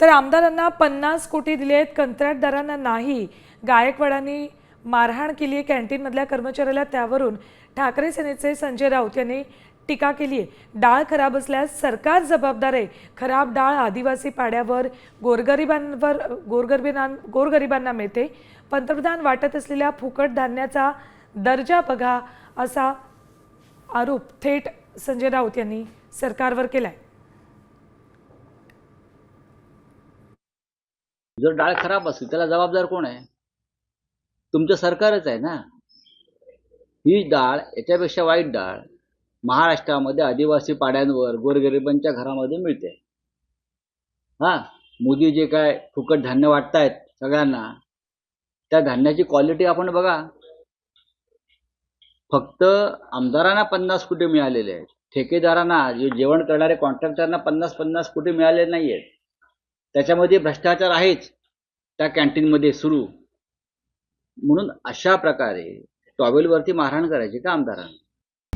तर आमदारांना पन्नास कोटी दिले आहेत कंत्राटदारांना नाही. गायकवाडांनी मारहाण केली आहे कॅन्टीनमधल्या कर्मचाऱ्याला त्यावरून ठाकरे सेनेचे संजय राऊत यांनी टीका केली आहे. डाळ खराब असल्यास सरकार जबाबदार आहे. खराब डाळ आदिवासी पाड्यावर गोरगरिबांवर गोरगरिबां गोरगरिबांना मिळते. पंतप्रधान वाटत असलेल्या फुकट धान्याचा दर्जा बघा असा आरोप थेट संजय राऊत यांनी सरकारवर केला आहे जर डाळ खराब असेल त्याला जबाबदार कोण आहे? तुमचं सरकारच आहे ना. ही डाळ याच्यापेक्षा वाईट डाळ महाराष्ट्रामध्ये आदिवासी पाड्यांवर गोरगरिबांच्या घरामध्ये मिळते. हा मोदी जे काय फुकट धान्य वाटतायत सगळ्यांना त्या धान्याची क्वालिटी आपण बघा. फक्त आमदारांना पन्नास कोटी मिळालेले आहेत. ठेकेदारांना जे जेवण करणारे कॉन्ट्रॅक्टरना पन्नास पन्नास कोटी मिळाले नाही आहेत त्याच्यामध्ये भ्रष्टाचार आहेच. त्या कॅन्टीनमध्ये सुरू. म्हणून अशा प्रकारे टॉवेलवरती मारहाण करायची का आमदारांना?